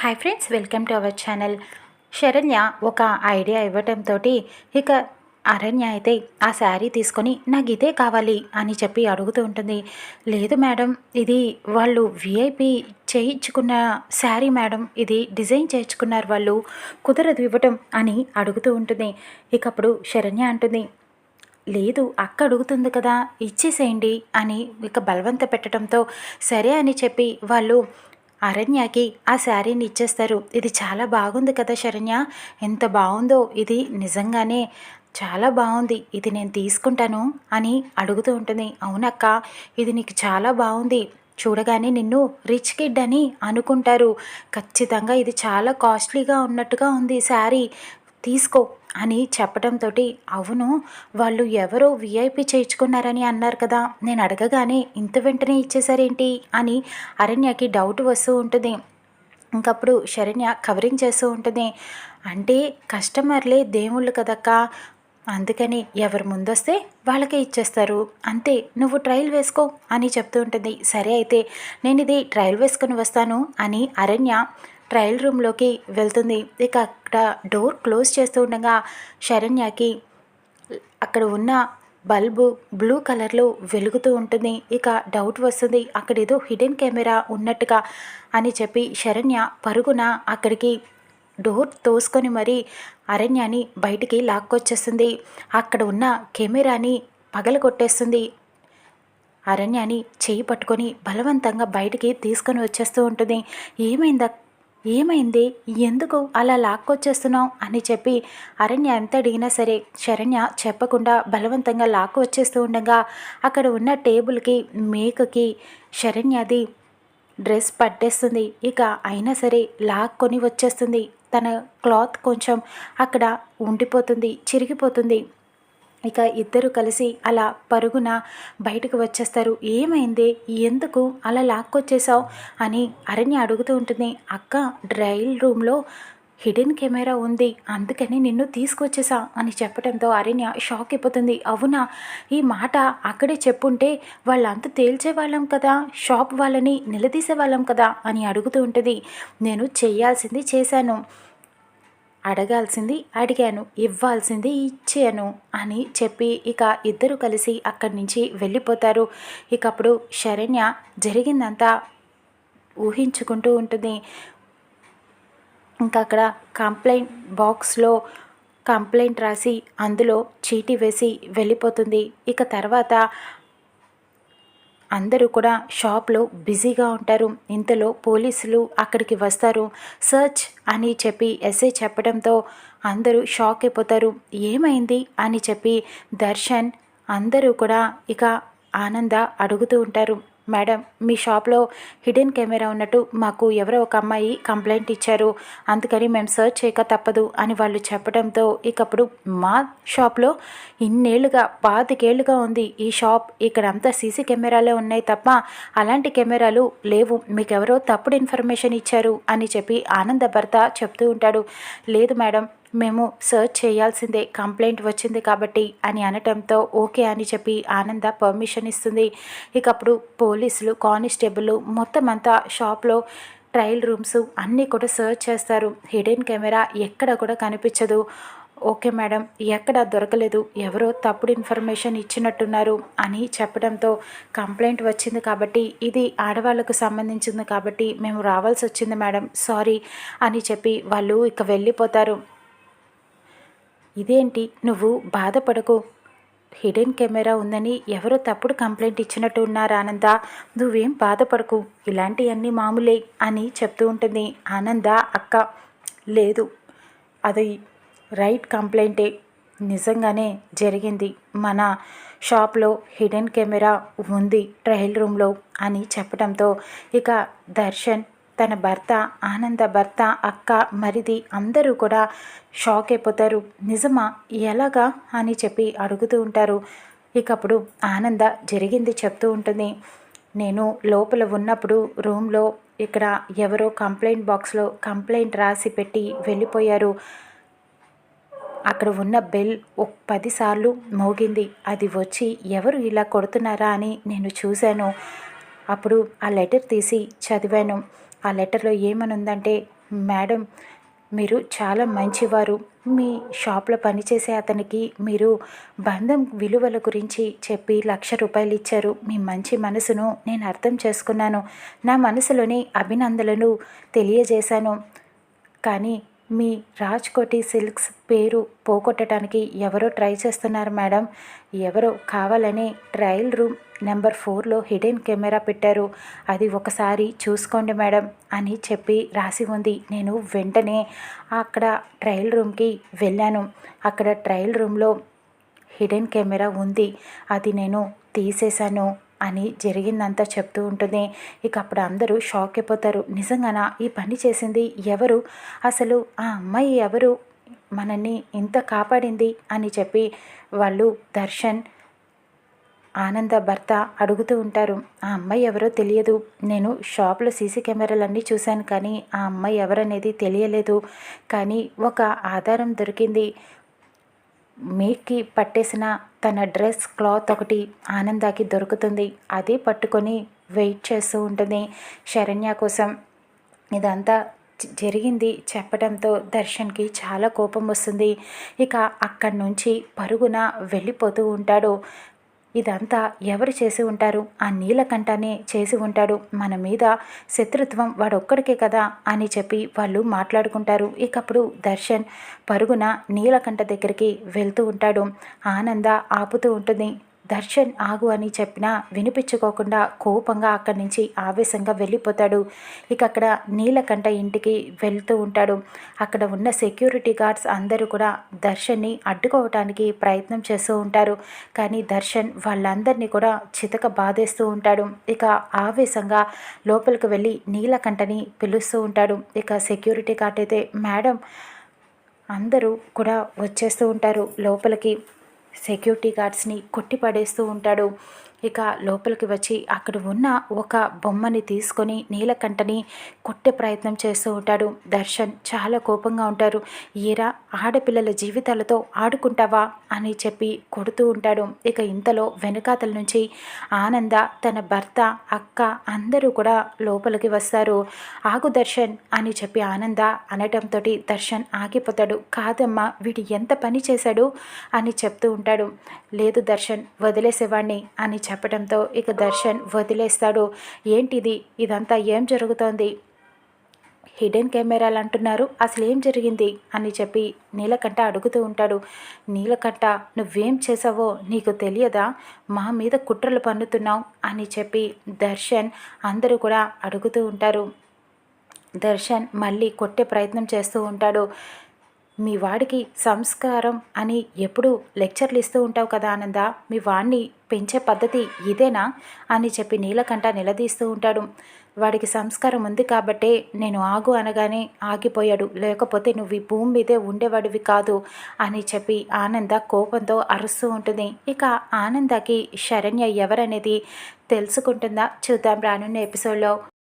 Hi friends welcome to our channel Saranya ఒక idea ఇవ్వటంతో ఇక అరణ్య అయితే ఆ శారీ తీసుకొని నాకు ఇదే కావాలి అని చెప్పి అడుగుతూ ఉంటుంది. లేదు మేడం ఇది వాళ్ళు విఐపి చేయించుకున్న శారీ మేడం ఇది డిజైన్ చేయించుకున్నారు వాళ్ళు కుదరదు ఇవ్వటం అని అడుగుతూ ఉంటుంది. ఇక అప్పుడు శరణ్య అంటుంది. లేదు అక్క అడుగుతుంది కదా ఇచ్చేసేయండి అని ఇక బలవంత పెట్టడంతో సరే అని చెప్పి వాళ్ళు అరణ్యకి ఆ శారీని ఇచ్చేస్తారు. ఇది చాలా బాగుంది కదా శరణ్య? ఎంత బాగుందో ఇది నిజంగానే. చాలా బాగుంది. ఇది నేను తీసుకుంటాను అని అడుగుతూ ఉంటుంది. అవునక్క ఇది నీకు చాలా బాగుంది. చూడగానే నిన్ను రిచ్ కిడ్ అని అనుకుంటారు. ఖచ్చితంగా ఇది చాలా కాస్ట్లీగా ఉన్నట్టుగా ఉంది శారీ. తీసుకో అని చెప్పడంతో అవును వాళ్ళు ఎవరో విఐపి చేయించుకున్నారని అన్నారు కదా నేను అడగగానే ఇంత వెంటనే ఇచ్చేసారేంటి అని అరణ్యకి డౌట్ వస్తూ ఉంటుంది. ఇంకప్పుడు శరణ్య కవరింగ్ చేస్తూ ఉంటుంది. అంటే కస్టమర్లే దేవుళ్ళు కదక్క అందుకని ఎవరు ముందొస్తే వాళ్ళకే ఇచ్చేస్తారు. అంతే నువ్వు ట్రయల్ వేసుకో అని చెప్తూ ఉంటుంది. సరే అయితే నేను ఇది ట్రయల్ వేసుకొని వస్తాను అని అరణ్య ట్రయల్ రూమ్లోకి వెళ్తుంది. ఇక అక్కడ డోర్ క్లోజ్ చేస్తూ ఉండగా శరణ్యకి అక్కడ ఉన్న బల్బు బ్లూ కలర్లో వెలుగుతూ ఉంటుంది. ఇక డౌట్ వస్తుంది అక్కడ ఏదో హిడెన్ కెమెరా ఉన్నట్టుగా అని చెప్పి శరణ్య పరుగున అక్కడికి డోర్ తోసుకొని మరీ అరణ్యాన్ని బయటికి లాక్కొచ్చేస్తుంది. అక్కడ ఉన్న కెమెరాని పగలగొట్టేస్తుంది. అరణ్యాన్ని చేయి పట్టుకొని బలవంతంగా బయటికి తీసుకొని వచ్చేస్తూ ఉంటుంది. ఏమైందా ఏమైంది? ఎందుకు అలా లాక్కొచ్చేస్తున్నావు? అని చెప్పి అరణ్య ఎంత అడిగినా సరే శరణ్య చెప్పకుండా బలవంతంగా లాక్కు వచ్చేస్తూ ఉండగా అక్కడ ఉన్న టేబుల్కి మేకకి శరణ్యది డ్రెస్ పట్టేస్తుంది. ఇక అయినా సరే లాక్కొని వచ్చేస్తుంది. తన క్లాత్ కొంచెం అక్కడ ఉండిపోతుంది చిరిగిపోతుంది. ఇక ఇద్దరు కలిసి అలా పరుగున బయటకు వచ్చేస్తారు. ఏమైంది? ఎందుకు అలా లాక్కొచ్చేసావు అని అరణ్య అడుగుతూ ఉంటుంది. అక్క డ్రైల్ రూమ్లో హిడెన్ కెమెరా ఉంది. అందుకని నిన్ను తీసుకొచ్చేసా అని చెప్పడంతో అరణ్య షాక్ అయిపోతుంది. అవునా? ఈ మాట అక్కడే చెప్పుంటే వాళ్ళంతా తేల్చేవాళ్ళం కదా? షాప్ వాళ్ళని నిలదీసేవాళ్ళం కదా? అని అడుగుతూ ఉంటుంది. నేను చేయాల్సింది చేశాను. అడగాల్సింది అడిగాను ఇవ్వాల్సింది ఇచ్చాను అని చెప్పి ఇక ఇద్దరు కలిసి అక్కడి నుంచి వెళ్ళిపోతారు. ఇక అప్పుడు శరణ్య జరిగిందంతా ఊహించుకుంటూ ఉంటుంది. ఇంకా అక్కడ కంప్లైంట్ బాక్స్లో కంప్లైంట్ రాసి అందులో చీటీ వేసి వెళ్ళిపోతుంది. ఇక తర్వాత అందరూ కూడా షాప్లో బిజీగా ఉంటారు. ఇంతలో పోలీసులు అక్కడికి వస్తారు. సర్చ్ అని చెప్పి ఎస్ఐ చెప్పడంతో అందరూ షాక్ అయిపోతారు. ఏమైంది అని చెప్పి దర్శన్ అందరూ కూడా ఇక ఆనంద అడుగుతూ ఉంటారు. మేడం మీ షాప్లో హిడెన్ కెమెరా ఉన్నట్టు మాకు ఎవరో ఒక అమ్మాయి కంప్లైంట్ ఇచ్చారు. అందుకని మేము సర్చ్ చేయక తప్పదు అని వాళ్ళు చెప్పడంతో ఇకప్పుడు మా షాప్లో ఇన్నేళ్ళుగా పాతికేళ్ళుగా ఉంది ఈ షాప్. ఇక్కడంతా సీసీ కెమెరాలే ఉన్నాయి తప్ప అలాంటి కెమెరాలు లేవు. మీకెవరో తప్పుడు ఇన్ఫర్మేషన్ ఇచ్చారు అని చెప్పి ఆనంద భర్త చెప్తూ ఉంటాడు. లేదు మేడం మేము సర్చ్ చేయాల్సిందే కంప్లైంట్ వచ్చింది కాబట్టి అని అనటంతో ఓకే అని చెప్పి ఆనంద పర్మిషన్ ఇస్తుంది. ఇక అప్పుడు పోలీసులు కానిస్టేబుల్ మొత్తం అంతా షాప్లో ట్రయల్ రూమ్స్ అన్నీ కూడా సర్చ్ చేస్తారు. హిడెన్ కెమెరా ఎక్కడ కూడా కనిపించదు. ఓకే మేడం ఎక్కడ దొరకలేదు. ఎవరో తప్పుడు ఇన్ఫర్మేషన్ ఇచ్చినట్టున్నారు అని చెప్పడంతో కంప్లైంట్ వచ్చింది కాబట్టి ఇది ఆడవాళ్ళకు సంబంధించింది కాబట్టి మేము రావాల్సి వచ్చింది మేడం సారీ అని చెప్పి వాళ్ళు ఇక వెళ్ళిపోతారు. ఇదేంటి? నువ్వు బాధపడకు. హిడెన్ కెమెరా ఉందని ఎవరో తప్పుడు కంప్లైంట్ ఇచ్చినట్టు ఉన్నారు ఆనంద. నువ్వేం బాధపడకు. ఇలాంటివన్నీ మామూలే అని చెప్తూ ఉంటుంది ఆనంద అక్క. లేదు అది రైట్ కంప్లైంటే నిజంగానే జరిగింది. మన షాప్లో హిడెన్ కెమెరా ఉంది ట్రయల్ రూమ్లో అని చెప్పడంతో ఇక దర్శన్ తన భర్త ఆనంద భర్త అక్క మరిది అందరూ కూడా షాక్ అయిపోతారు. నిజమా? ఎలాగా? అని చెప్పి అడుగుతూ ఉంటారు. ఇకప్పుడు ఆనంద జరిగింది చెప్తూ ఉంటుంది. నేను లోపల ఉన్నప్పుడు రూమ్లో ఇక్కడ ఎవరో కంప్లైంట్ బాక్స్లో కంప్లైంట్ రాసి పెట్టి వెళ్ళిపోయారు. అక్కడ ఉన్న బెల్ ఒక పదిసార్లు మోగింది. అది వచ్చి ఎవరు ఇలా కొడుతున్నారా? అని నేను చూశాను. అప్పుడు ఆ లెటర్ తీసి చదివాను. ఆ లెటర్లో ఏమనుందంటే మేడం మీరు చాలా మంచివారు. మీ షాప్లో పనిచేసే అతనికి మీరు బంధం విలువల గురించి చెప్పి లక్ష రూపాయలు ఇచ్చారు. మీ మంచి మనసును నేను అర్థం చేసుకున్నాను. నా మనసులోని అభినందనలు తెలియజేశాను. కానీ మీ రాజ్కోటి సిల్క్స్ పేరు పోగొట్టడానికి ఎవరో ట్రై చేస్తున్నారు మేడం. ఎవరో కావాలని ట్రయల్ రూమ్ నెంబర్ ఫోర్లో హిడెన్ కెమెరా పెట్టారు. అది ఒకసారి చూసుకోండి మేడం అని చెప్పి రాసి ఉంది. నేను వెంటనే అక్కడ ట్రయల్ రూమ్కి వెళ్ళాను. అక్కడ ట్రయల్ రూమ్లో హిడెన్ కెమెరా ఉంది. అది నేను తీసేశాను అని జరిగిందంతా చెప్తూ ఉంటుంది. ఇక అప్పుడు అందరూ షాక్ అయిపోతారు. నిజంగానా? ఈ పని చేసింది ఎవరు? అసలు ఆ అమ్మాయి ఎవరు? మనల్ని ఇంత కాపాడింది అని చెప్పి వాళ్ళు దర్శన్ ఆనంద భర్త అడుగుతూ ఉంటారు ఆ అమ్మాయి ఎవరో తెలియదు. నేను షాప్లో సీసీ కెమెరాలన్నీ చూశాను కానీ ఆ అమ్మాయి ఎవరనేది తెలియలేదు. కానీ ఒక ఆధారం దొరికింది. మీకి పట్టేసిన తన డ్రెస్ క్లాత్ ఒకటి ఆనందాకి దొరుకుతుంది. అదే పట్టుకొని వెయిట్ చేస్తూ ఉంటుంది శరణ్య కోసం. ఇదంతా జరిగింది చెప్పడంతో దర్శన్కి చాలా కోపం వస్తుంది. ఇక అక్కడి నుంచి పరుగున వెళ్ళిపోతూ ఉంటాడు. ఇదంతా ఎవరు చేసి ఉంటారు? ఆ నీలకంఠనే చేసి ఉంటాడు. మన మీద శత్రుత్వం వాడొక్కడికే కదా అని చెప్పి వాళ్ళు మాట్లాడుకుంటారు. ఇకప్పుడు దర్శన్ పరుగున నీలకంఠ దగ్గరికి వెళ్తూ ఉంటాడు. ఆనంద ఆపుతూ ఉంటుంది. దర్శన్ ఆగు అని చెప్పినా వినిపించుకోకుండా కోపంగా అక్కడి నుంచి ఆవేశంగా వెళ్ళిపోతాడు. ఇక అక్కడ నీలకంఠ ఇంటికి వెళ్తూ ఉంటాడు. అక్కడ ఉన్న సెక్యూరిటీ గార్డ్స్ అందరూ కూడా దర్శన్ని అడ్డుకోవటానికి ప్రయత్నం చేస్తూ ఉంటారు. కానీ దర్శన్ వాళ్ళందరినీ కూడా చితక బాధేస్తూ ఉంటాడు. ఇక ఆవేశంగా లోపలికి వెళ్ళి నీలకంఠని పిలుస్తూ ఉంటాడు. ఇక సెక్యూరిటీ గార్డ్ అయితే మేడం అందరూ కూడా వచ్చేస్తూ ఉంటారు లోపలికి. సెక్యూరిటీ గార్డ్స్ని కొట్టిపడేస్తూ ఉంటాడు. ఇక లోపలికి వచ్చి అక్కడ ఉన్న ఒక బొమ్మని తీసుకొని నీలకంఠని కొట్టే ప్రయత్నం చేస్తూ ఉంటాడు. దర్శన్ చాలా కోపంగా ఉంటారు. ఈరా ఆడపిల్లల జీవితాలతో ఆడుకుంటావా? అని చెప్పి కొడుతూ ఉంటాడు. ఇక ఇంతలో వెనకాతల నుంచి ఆనంద తన భర్త అక్క అందరూ కూడా లోపలికి వస్తారు. ఆగు దర్శన్ అని చెప్పి ఆనంద అనటంతో దర్శన్ ఆగిపోతాడు. కాదమ్మా వీడు ఎంత పని చేశాడు? అని చెప్తూ ఉంటాడు. లేదు దర్శన్ వదిలేసేవాణ్ణి అని చెప్పడంతో ఇక దర్శన్ వదిలేస్తాడు. ఏంటిది? ఇదంతా ఏం జరుగుతోంది? హిడెన్ కెమెరాలు అంటున్నారు. అసలు ఏం జరిగింది? అని చెప్పి నీలకంఠ అడుగుతూ ఉంటాడు. నీలకంఠ నువ్వేం చేసావో నీకు తెలియదా? మా మీద కుట్రలు పన్నుతున్నావు అని చెప్పి దర్శన్ అందరూ కూడా అడుగుతూ ఉంటారు. దర్శన్ మళ్ళీ కొట్టే ప్రయత్నం చేస్తూ ఉంటాడు. మీ వాడికి సంస్కారం అని ఎప్పుడు లెక్చర్లు ఇస్తూ ఉంటావు కదా ఆనంద? మీ వాడిని పెంచే పద్ధతి ఇదేనా? అని చెప్పి నీలకంఠ నిలదీస్తూ ఉంటాడు. వాడికి సంస్కారం ఉంది కాబట్టే నేను ఆగు అనగానే ఆగిపోయాడు. లేకపోతే నువ్వు ఈ భూమి మీదే ఉండేవాడివి కాదు అని చెప్పి ఆనంద కోపంతో అరుస్తూ ఉంటుంది. ఇక ఆనందకి శరణ్య ఎవరనేది తెలుసుకుంటుందా? చూద్దాం రానున్న ఎపిసోడ్లో.